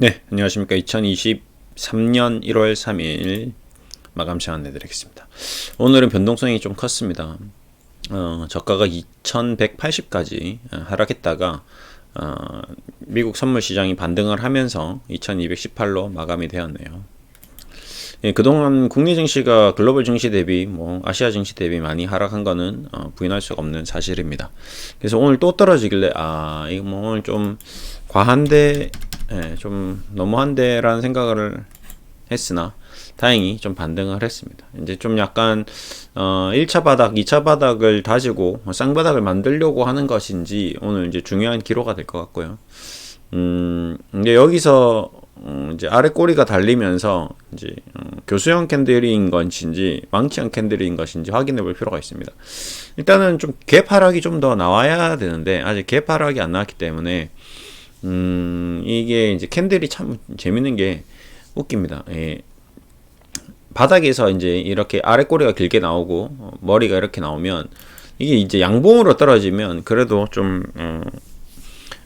네, 안녕하십니까. 2023년 1월 3일 마감 시간 내드리겠습니다. 오늘은 변동성이 좀 컸습니다. 어, 저가가 2180까지 하락했다가 어, 미국 선물 시장이 반등을 하면서 2218로 마감이 되었네요. 예, 그동안 국내 증시가 글로벌 증시 대비 뭐 아시아 증시 대비 많이 하락한 거는 어, 부인할 수가 없는 사실입니다. 그래서 오늘 또 떨어지길래 아 이거 뭐 오늘 좀 과한데 예, 좀 너무한데라는 생각을 했으나 다행히 좀 반등을 했습니다. 이제 좀 약간 어 1차 바닥, 2차 바닥을 다지고 쌍바닥을 만들려고 하는 것인지 오늘 이제 중요한 기로가 될 것 같고요. 음, 근데 여기서 음, 이제 아래 꼬리가 달리면서 이제 음, 교수형 캔들인 것인지 망치형 캔들인 것인지 확인해 볼 필요가 있습니다. 일단은 좀 개파락이 좀 더 나와야 되는데 아직 개파락이 안 나왔기 때문에 음, 이게 이제 캔들이 참 재밌는 게 웃깁니다. 예. 바닥에서 이제 이렇게 아래 꼬리가 길게 나오고 어, 머리가 이렇게 나오면 이게 이제 양봉으로 떨어지면 그래도 좀 어,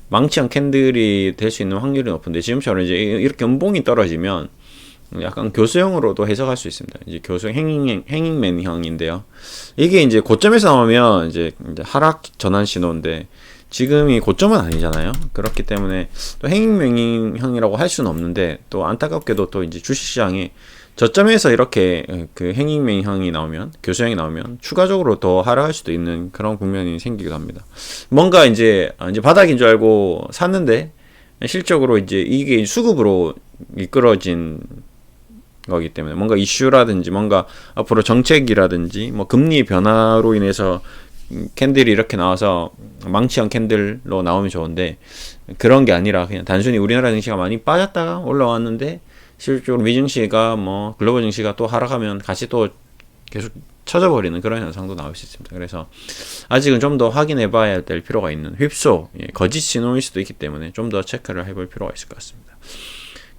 망치형 캔들이 될 수 있는 확률이 높은데 지금처럼 이제 이렇게 음봉이 떨어지면 약간 교수형으로도 해석할 수 있습니다. 이제 교수 행잉 행잉맨형인데요. 이게 이제 고점에서 나오면 이제 하락 전환 신호인데 지금이 고점은 아니잖아요. 그렇기 때문에 또 행익명형이라고 할 수는 없는데 또 안타깝게도 또 이제 주식시장에 저점에서 이렇게 그 행익명형이 나오면 교수형이 나오면 추가적으로 더 하락할 수도 있는 그런 국면이 생기기도 합니다. 뭔가 이제 이제 바닥인 줄 알고 샀는데 실적으로 이제 이게 수급으로 이끌어진 거기 때문에 뭔가 이슈라든지 뭔가 앞으로 정책이라든지 뭐 금리 변화로 인해서 캔들이 이렇게 나와서 망치형 캔들로 나오면 좋은데 그런 게 아니라 그냥 단순히 우리나라 증시가 많이 빠졌다가 올라왔는데 실질적으로 미 증시가 뭐 글로벌 증시가 또 하락하면 같이 또 계속 쳐져버리는 그런 현상도 나올 수 있습니다. 그래서 아직은 좀 더 확인해 봐야 될 필요가 있는 휩소, 예, 거짓 신호일 수도 있기 때문에 좀 더 체크를 해볼 필요가 있을 것 같습니다.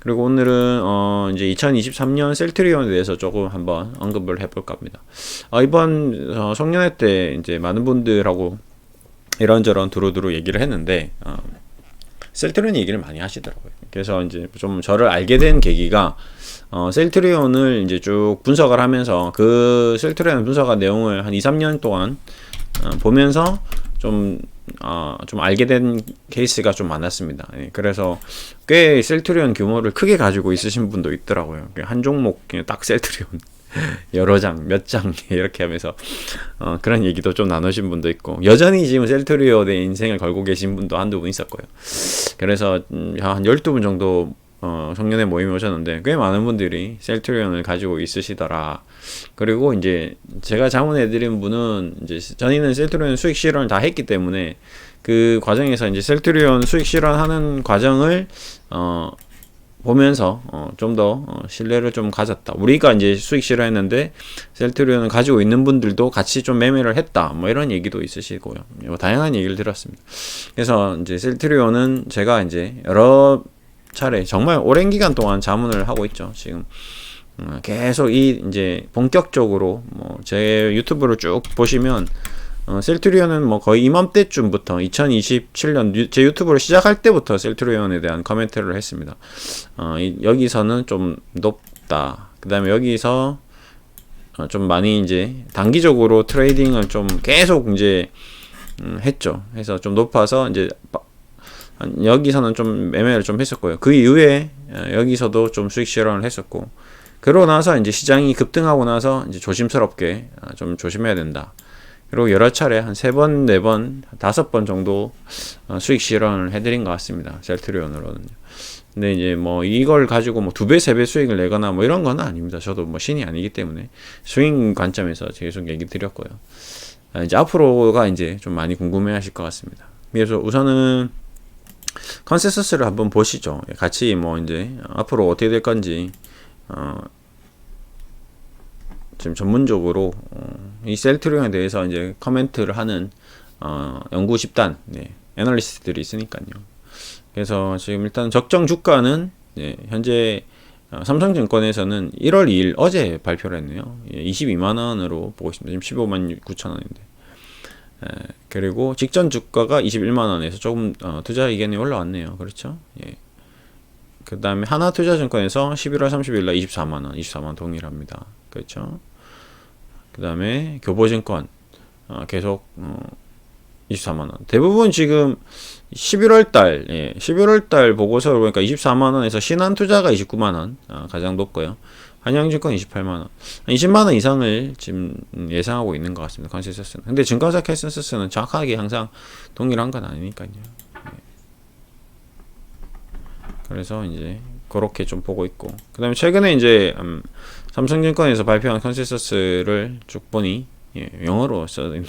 그리고 오늘은 어 이제 2023년 셀트리온에 대해서 조금 한번 언급을 해볼까 합니다. 어 이번 어 송년회 때 이제 많은 분들하고 이런저런 두루두루 얘기를 했는데 어 셀트리온 얘기를 많이 하시더라고요. 그래서 이제 좀 저를 알게 된 계기가 어, 셀트리온을 이제 쭉 분석을 하면서 그 셀트리온 분석한 내용을 한 2, 3년 동안 어, 보면서 좀, 어, 좀 알게 된 케이스가 좀 많았습니다. 예, 그래서 꽤 셀트리온 규모를 크게 가지고 있으신 분도 있더라고요. 한 종목 딱 셀트리온 여러 장, 몇 장 이렇게 하면서 어, 그런 얘기도 좀 나누신 분도 있고 여전히 지금 셀트리온의 인생을 걸고 계신 분도 한두 분 있었고요. 그래서 음, 한 12분 정도 어, 청년의 모임에 오셨는데 꽤 많은 분들이 셀트리온을 가지고 있으시더라. 그리고 이제 제가 자문해 드린 분은 이제 전에는 셀트리온 수익 실현을 다 했기 때문에 그 과정에서 이제 셀트리온 수익 실현하는 과정을 어 보면서 어, 좀더 어, 신뢰를 좀 가졌다. 우리가 이제 수익 실현했는데 셀트리온을 가지고 있는 분들도 같이 좀 매매를 했다. 뭐 이런 얘기도 있으시고요. 뭐 다양한 얘기를 들었습니다. 그래서 이제 셀트리온은 제가 이제 여러 차례 정말 오랜 기간 동안 자문을 하고 있죠. 지금 음, 계속 이 이제 본격적으로 뭐 제 유튜브를 쭉 보시면 어, 셀트리온은 뭐 거의 이맘때쯤부터 2027년 제 유튜브를 시작할 때부터 셀트리온에 대한 커멘트를 했습니다. 어, 이, 여기서는 좀 높다. 그 다음에 여기서 어, 좀 많이 이제 단기적으로 트레이딩을 좀 계속 이제 음, 했죠. 해서 좀 높아서 이제 여기서는 좀 매매를 좀 했었고요. 그 이후에 어, 여기서도 좀 수익 실현을 했었고 그러고 나서 이제 시장이 급등하고 나서 이제 조심스럽게 어, 좀 조심해야 된다. 그리고 여러 차례 한 세 번, 네 번, 다섯 번 정도 어, 수익 실현을 해드린 것 같습니다. 셀트리온으로는요. 근데 이제 뭐 이걸 가지고 뭐 두 배, 세 배 수익을 내거나 뭐 이런 건 아닙니다. 저도 뭐 신이 아니기 때문에 스윙 관점에서 계속 얘기 드렸고요. 이제 앞으로가 이제 좀 많이 궁금해 하실 것 같습니다. 그래서 우선은 컨센서스를 한번 보시죠. 같이 뭐 이제 앞으로 어떻게 될 건지 어 지금 전문적으로 어 이 셀트리온에 대해서 이제 커멘트를 하는 어 연구 집단, 네, 애널리스트들이 있으니까요. 그래서 지금 일단 적정 주가는 네, 현재 어, 삼성증권에서는 1월 2일 어제 발표를 했네요. 예, 22만 원으로 보고 있습니다. 지금 15만 9천 원인데. 그리고 직전 주가가 21만 원에서 조금 어, 투자 의견이 올라왔네요. 그렇죠? 예. 그 다음에 하나투자증권에서 11월 30일 날 24만 원, 24만 원 동일합니다. 그렇죠? 그 다음에 교보증권 어, 계속 어, 24만 원. 대부분 지금 11월 달, 예, 11월 달 보고서를 보니까 24만 원에서 신한투자가 29만 원 어, 가장 높고요. 한양증권 28만 원, 20만 원 이상을 지금 예상하고 있는 것 같습니다. 컨센서스는. 근데 증권사 컨센서스는 정확하게 항상 동일한 건 아니니까요. 예. 그래서 이제 그렇게 좀 보고 있고, 그 다음에 최근에 이제 음, 삼성증권에서 발표한 컨센서스를 쭉 보니 예, 영어로 있네요.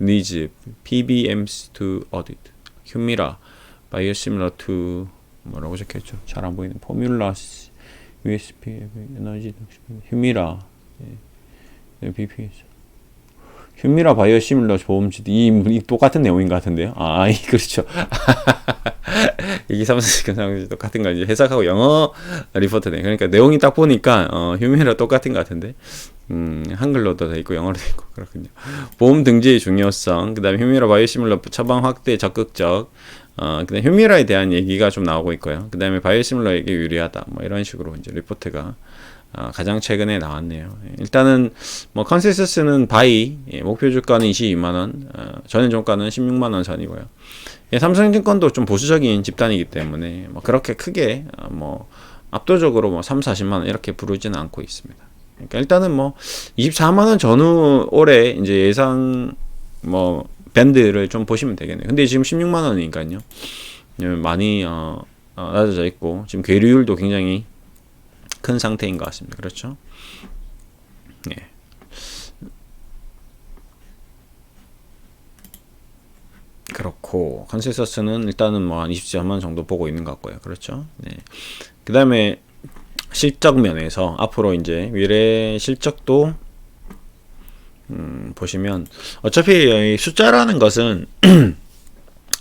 needs PBMs to audit, 휴미라, biosimilar to 뭐라고 적혀있죠? 잘 안 보이는 포뮬라 USP 에너지 휴미라 예, BPS 휴미라 바이오시밀러 보험지 이, 이 똑같은 내용인 것 같은데요. 아, 이 그렇죠. 이게 삼성증권 상황이 똑같은 거 이제 해석하고 영어 리포트네. 그러니까 내용이 딱 보니까 어, 휴미라 똑같은 것 같은데 음, 한글로도 돼 있고 영어로 돼 있고 그렇군요. 보험 등재의 중요성, 그다음에 휴미라 바이오시밀러 처방 확대 적극적, 어, 그다음 휴미라에 대한 얘기가 좀 나오고 있고요. 그 다음에 바이오시밀러에게 유리하다, 뭐 이런 식으로 이제 리포트가 어, 가장 최근에 나왔네요. 일단은 뭐 컨센서스는 바이 예, 목표 주가는 22만 원, 어, 전년 종가는 16만 원 선이고요. 예, 삼성증권도 좀 보수적인 집단이기 때문에 뭐 그렇게 크게 어, 뭐 압도적으로 뭐 3, 40만 원 이렇게 부르지는 않고 있습니다. 그러니까 일단은 뭐 24만 원 전후 올해 이제 예상 뭐 밴드를 좀 보시면 되겠네요. 근데 지금 16만 원이니까요. 예, 많이 어, 어, 낮아져 있고 지금 괴류율도 굉장히 큰 상태인 것 같습니다. 그렇죠? 예. 그렇고 컨센서스는 일단은 뭐 한 24만 정도 보고 있는 것 같고요. 그렇죠? 네. 그다음에 실적 면에서 앞으로 이제 미래 실적도 음, 보시면 어차피 숫자라는 것은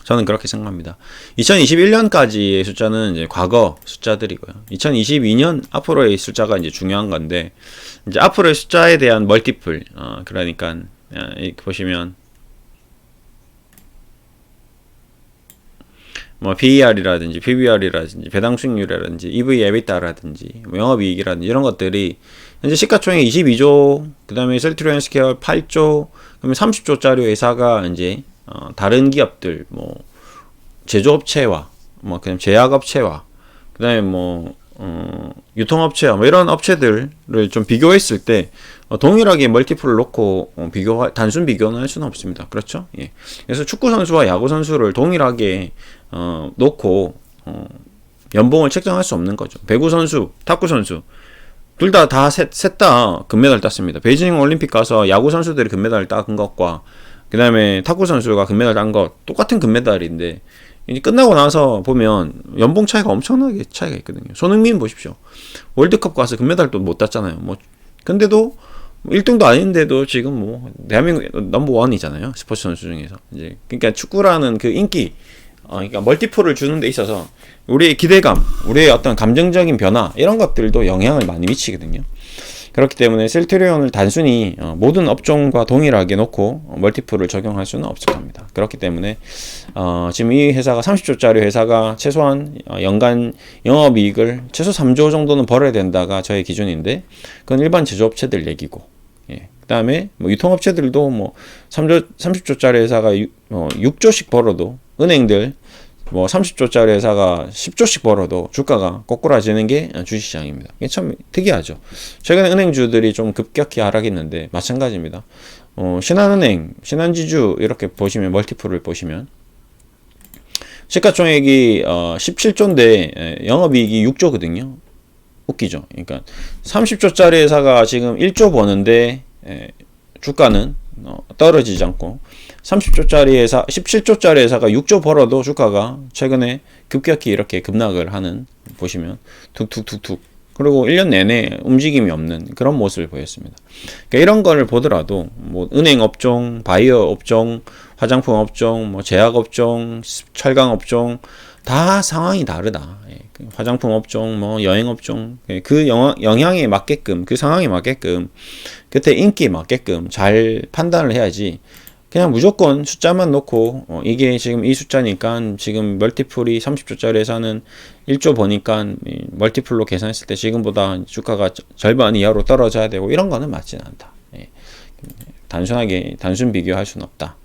저는 그렇게 생각합니다. 2021년까지의 숫자는 이제 과거 숫자들이고요. 2022년 앞으로의 숫자가 이제 중요한 건데 이제 앞으로의 숫자에 대한 멀티플 어, 그러니까 어, 보시면 뭐 PER이라든지 PBR이라든지 배당 수익률이라든지 EV EBITDA라든지 영업이익이라든지 이런 것들이 현재 시가총액 22조, 그다음에 셀트리온 스케어 8조, 그다음에 30조짜리 회사가 이제 어, 다른 기업들 뭐 제조업체와 뭐 그냥 제약업체와 그다음에 뭐 어, 유통업체와 뭐 이런 업체들을 좀 비교했을 때 어, 동일하게 멀티플을 놓고 어, 비교 단순 비교는 할 수는 없습니다. 그렇죠? 예. 그래서 축구 선수와 야구 선수를 동일하게 어, 놓고 어, 연봉을 책정할 수 없는 거죠. 배구 선수, 탁구 선수 둘 다 다셋다 금메달 땄습니다. 베이징 올림픽 가서 야구 선수들이 금메달을 딴 것과 그 다음에 탁구 선수가 금메달 딴 것 똑같은 금메달인데 이제 끝나고 나서 보면 연봉 차이가 엄청나게 차이가 있거든요. 손흥민 보십시오. 월드컵 가서 금메달도 못 땄잖아요. 뭐 근데도 1등도 아닌데도 지금 뭐 대한민국 넘버 원이잖아요. 스포츠 선수 중에서 이제 그러니까 축구라는 그 인기 어, 그러니까 멀티플을 주는 데 있어서 우리의 기대감, 우리의 어떤 감정적인 변화 이런 것들도 영향을 많이 미치거든요. 그렇기 때문에 셀트리온을 단순히 어, 모든 업종과 동일하게 놓고 멀티플을 적용할 수는 없을 겁니다. 그렇기 때문에 어, 지금 이 회사가 30조짜리 회사가 최소한 어, 연간 영업이익을 최소 3조 정도는 벌어야 된다가 저의 기준인데 그건 일반 제조업체들 얘기고 예. 그다음에 뭐 유통업체들도 뭐 3조 30조짜리 회사가 6, 어, 6조씩 벌어도 은행들 뭐 30조짜리 회사가 10조씩 벌어도 주가가 거꾸라지는 게 주식시장입니다. 이게 참 특이하죠. 최근에 은행주들이 좀 급격히 하락했는데 마찬가지입니다. 어, 신한은행, 신한지주 이렇게 보시면 멀티플을 보시면 시가총액이 어, 17조인데 영업이익이 6조거든요. 웃기죠. 그러니까 30조짜리 회사가 지금 1조 버는데 에, 주가는 어, 떨어지지 않고 30조짜리 회사, 17조짜리 회사가 6조 벌어도 주가가 최근에 급격히 이렇게 급락을 하는 보시면 툭툭툭툭 그리고 1년 내내 움직임이 없는 그런 모습을 보였습니다. 그러니까 이런 거를 보더라도 뭐 은행 업종, 바이오 업종, 화장품 업종, 뭐 제약 업종, 철강 업종 다 상황이 다르다. 예. 그 화장품 업종, 뭐 여행 업종 예. 그 영향에 맞게끔 그 상황에 맞게끔 그때 인기에 맞게끔 잘 판단을 해야지 그냥 무조건 숫자만 놓고 어, 이게 지금 이 숫자니까 지금 멀티플이 30조짜리 회사는 1조 보니까 이 멀티플로 계산했을 때 지금보다 주가가 저- 절반 이하로 떨어져야 되고 이런 거는 맞지는 않다. 예. 단순하게 단순 비교할 수는 없다.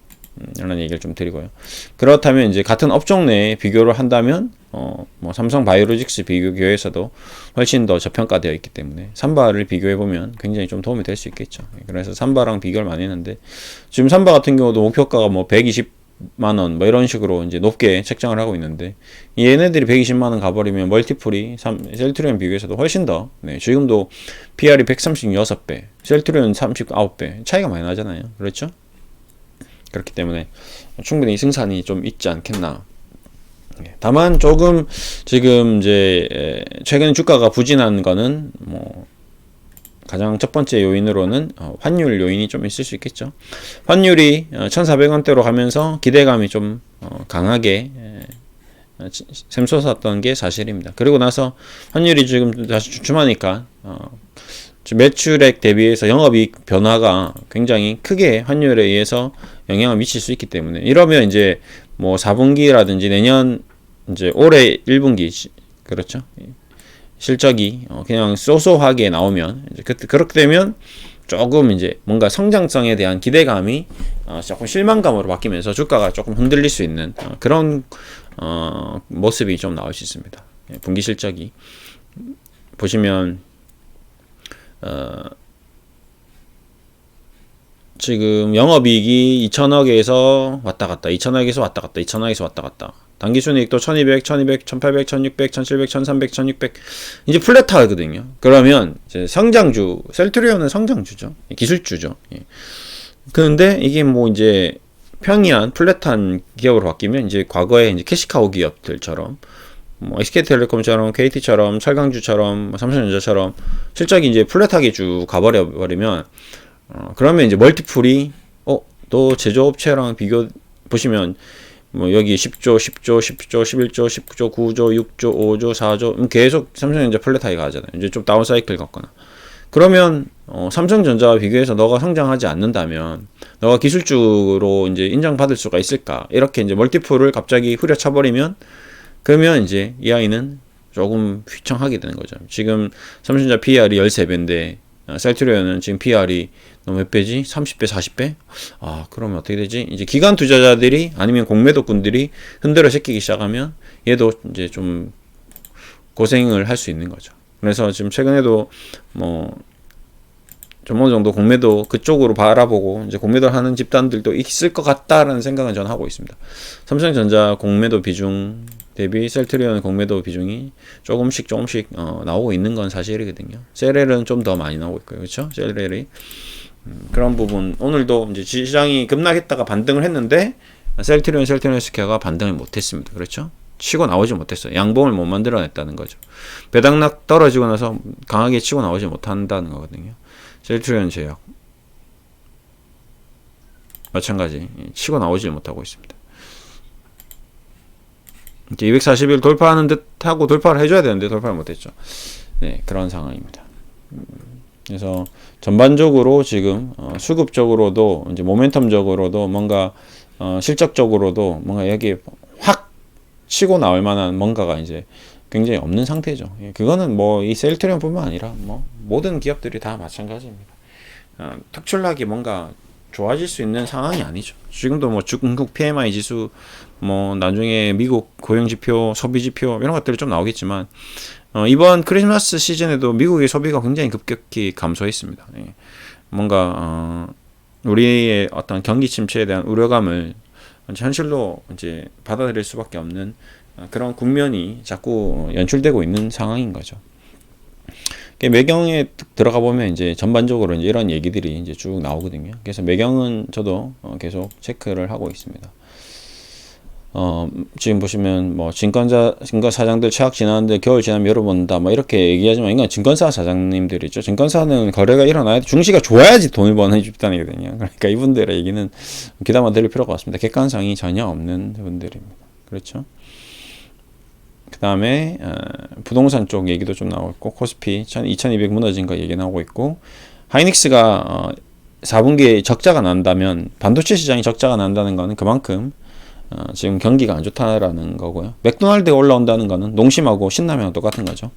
음, 이런 얘기를 좀 드리고요. 그렇다면 이제 같은 업종 내에 비교를 한다면 어, 뭐 삼성 바이오로직스 비교교에서도 훨씬 더 저평가되어 있기 때문에 삼바를 비교해 보면 굉장히 좀 도움이 될 수 있겠죠. 그래서 삼바랑 비교를 많이 했는데 지금 삼바 같은 경우도 목표가가 뭐 120만 원 뭐 이런 식으로 이제 높게 책정을 하고 있는데 얘네들이 120만 원 가버리면 멀티플이 삼- 셀트리온 비교에서도 훨씬 더 네, 지금도 PR이 136배, 셀트리온 39배 차이가 많이 나잖아요. 그렇죠? 그렇기 때문에 충분히 승산이 좀 있지 않겠나. 예, 다만 조금 지금 이제 에, 최근 주가가 부진한 거는 뭐 가장 첫 번째 요인으로는 어, 환율 요인이 좀 있을 수 있겠죠. 환율이 어, 1,400원대로 가면서 기대감이 좀 어, 강하게 에, 어, 치- 샘솟았던 게 사실입니다. 그리고 나서 환율이 지금 다시 주춤하니까 어, 매출액 대비해서 영업이익 변화가 굉장히 크게 환율에 의해서 영향을 미칠 수 있기 때문에 이러면 이제 뭐 4분기라든지 내년 이제 올해 1분기 시- 그렇죠? 실적이 어, 그냥 쏘쏘하게 나오면 이제 그 그렇게 되면 조금 이제 뭔가 성장성에 대한 기대감이 어, 조금 실망감으로 바뀌면서 주가가 조금 흔들릴 수 있는 어, 그런 어, 모습이 좀 나올 수 있습니다. 예, 분기 실적이. 보시면 어, 지금 영업이익이 2천억에서 왔다 갔다, 2천억에서 왔다 갔다, 2천억에서 왔다 갔다. 당기순이익도 1200, 1200, 1800, 1600, 1700, 1300, 1600 이제 플랫하거든요. 그러면 이제 성장주, 셀트리온은 성장주죠. 기술주죠. 예. 그런데 이게 뭐 이제 평이한 플랫한 기업으로 바뀌면 이제 과거에 이제 캐시카우 기업들처럼 뭐 SK텔레콤처럼 KT처럼 철강주처럼 뭐 삼성전자처럼 실적이 이제 플랫하게 쭉 가버려 버리면 어, 그러면 이제 멀티플이 어, 또 제조업체랑 비교 보시면 뭐 여기 10조, 10조, 10조, 11조, 19조, 9조, 6조, 5조, 4조 음, 계속 삼성전자 플랫하게 가잖아요. 이제 좀 다운 사이클 갔거나. 그러면 어, 삼성전자와 비교해서 너가 성장하지 않는다면 너가 기술주로 이제 인정받을 수가 있을까? 이렇게 이제 멀티플을 갑자기 후려쳐 버리면 그러면 이제 이 아이는 조금 휘청하게 되는 거죠. 지금 삼성전자 PR이 13배인데 어, 셀트리온은 지금 PR이 몇 배지? 30배, 40배? 아, 그러면 어떻게 되지? 이제 기관 투자자들이 아니면 공매도꾼들이 흔들어 새끼기 시작하면 얘도 이제 좀 고생을 할 수 있는 거죠. 그래서 지금 최근에도 뭐 좀 어느 정도 공매도 그쪽으로 바라보고 이제 공매도를 하는 집단들도 있을 것 같다라는 생각은 저는 하고 있습니다. 삼성전자 공매도 비중 대비 셀트리온 공매도 비중이 조금씩 조금씩 어, 나오고 있는 건 사실이거든요. 셀렐은 좀 더 많이 나오고 있고요. 그렇죠? 셀렐이 음, 그런 부분 오늘도 이제 시장이 급락했다가 반등을 했는데 셀트리온 셀트리온 스퀘어가 반등을 못 했습니다. 그렇죠? 치고 나오지 못했어요. 양봉을 못 만들어냈다는 거죠. 배당락 떨어지고 나서 강하게 치고 나오지 못한다는 거거든요. 셀트리온 제약 마찬가지 예, 치고 나오지 못하고 있습니다. 이제 240일 돌파하는 듯 하고 돌파를 해줘야 되는데 돌파를 못했죠. 네 그런 상황입니다. 음, 그래서 전반적으로 지금 어, 수급적으로도 이제 모멘텀적으로도 뭔가 어, 실적적으로도 뭔가 여기 확 치고 나올 만한 뭔가가 이제 굉장히 없는 상태죠. 예, 그거는 뭐 이 셀트리온뿐만 아니라 뭐 모든 기업들이 다 마찬가지입니다. 어, 특출나게 뭔가 좋아질 수 있는 상황이 아니죠. 지금도 뭐 중국 PMI 지수, 뭐 나중에 미국 고용 지표, 소비 지표 이런 것들이 좀 나오겠지만 어, 이번 크리스마스 시즌에도 미국의 소비가 굉장히 급격히 감소했습니다. 예. 뭔가 어, 우리의 어떤 경기 침체에 대한 우려감을 현실로 이제 받아들일 수밖에 없는 어, 그런 국면이 자꾸 연출되고 있는 상황인 거죠. 매경에 들어가 보면 이제 전반적으로 이제 이런 얘기들이 이제 쭉 나오거든요. 그래서 매경은 저도 어, 계속 체크를 하고 있습니다. 어, 지금 보시면 뭐 증권사 증권 사장들 최악 지나는데 겨울 지나면 열어본다 뭐 이렇게 얘기하지만 이건 증권사 사장님들이죠. 증권사는 거래가 일어나야 중시가 좋아야지 돈을 버는 집단이거든요. 그러니까 이분들의 얘기는 귀담아 들을 필요가 없습니다. 객관성이 전혀 없는 분들입니다. 그렇죠? 그 다음에 어, 부동산 쪽 얘기도 좀 나오고 있고 코스피 2200 무너진 거 얘기 나오고 있고 하이닉스가 어, 4분기에 적자가 난다면 반도체 시장이 적자가 난다는 거는 그만큼 어, 지금 경기가 안 좋다라는 거고요. 맥도날드가 올라온다는 거는 농심하고 신라면하고 똑같은 거죠.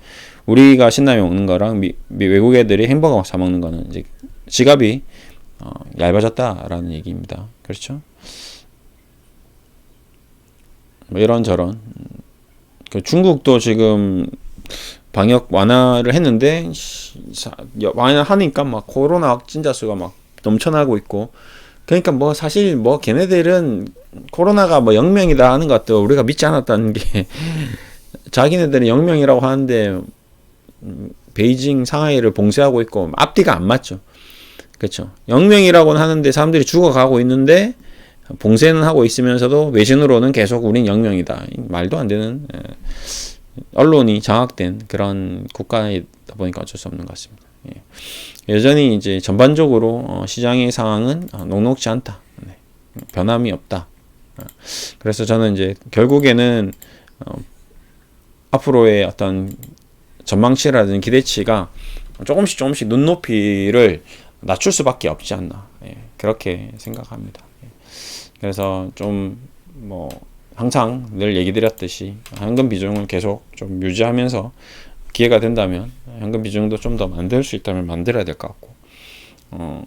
우리가 신라면 먹는 거랑 미, 미 외국 애들이 햄버거 사 먹는 거는 이제 지갑이 어, 얇아졌다라는 얘기입니다. 그렇죠? 뭐 이런 저런 그 중국도 지금 방역 완화를 했는데 완화하니까 막 코로나 확진자 수가 막 넘쳐나고 있고 그러니까 뭐 사실 뭐 걔네들은 코로나가 뭐 0명이다 하는 것도 우리가 믿지 않았다는 게 자기네들은 0명이라고 하는데 음, 베이징 상하이를 봉쇄하고 있고 앞뒤가 안 맞죠. 그렇죠. 0명이라고는 하는데 사람들이 죽어가고 있는데 봉쇄는 하고 있으면서도 외신으로는 계속 우린 0명이다. 말도 안 되는 예. 언론이 장악된 그런 국가이다 보니까 어쩔 수 없는 것 같습니다. 예. 여전히 이제 전반적으로 어, 시장의 상황은 어, 녹록지 않다. 네. 변함이 없다. 어, 그래서 저는 이제 결국에는 어, 앞으로의 어떤 전망치라든지 기대치가 조금씩 조금씩 눈높이를 낮출 수밖에 없지 않나. 예. 그렇게 생각합니다. 예. 그래서 좀 뭐 항상 늘 얘기 드렸듯이 현금 비중을 계속 좀 유지하면서 기회가 된다면 현금 비중도 좀 더 만들 수 있다면 만들어야 될 것 같고 어,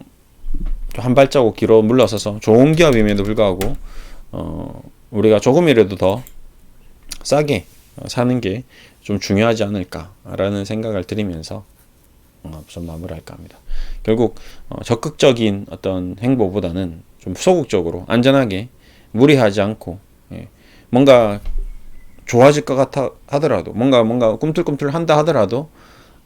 좀한 발자국 뒤로 물러서서 좋은 기업임에도 불구하고 어, 우리가 조금이라도 더 싸게 어, 사는 게 좀 중요하지 않을까라는 생각을 드리면서 어, 좀 마무리할까 합니다. 결국 어, 적극적인 어떤 행보보다는 좀 소극적으로 안전하게 무리하지 않고 예, 뭔가 좋아질 것 같아 하더라도 뭔가 뭔가 꿈틀꿈틀 한다 하더라도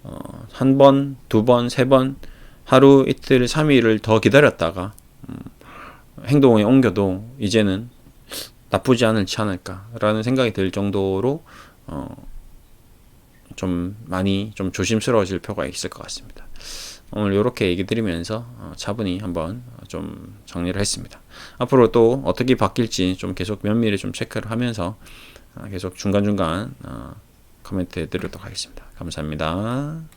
어, 한 번, 두 번, 세 번 하루 이틀, 삼일을 더 기다렸다가 음, 행동에 옮겨도 이제는 나쁘지 않을지 않을까라는 생각이 들 정도로 어, 좀 많이 좀 조심스러워질 필요가 있을 것 같습니다. 오늘 이렇게 얘기 드리면서 어, 차분히 한번 좀 정리를 했습니다. 앞으로 또 어떻게 바뀔지 좀 계속 면밀히 좀 체크를 하면서 어, 계속 중간중간 어, 코멘트 해드리도록 하겠습니다. 감사합니다.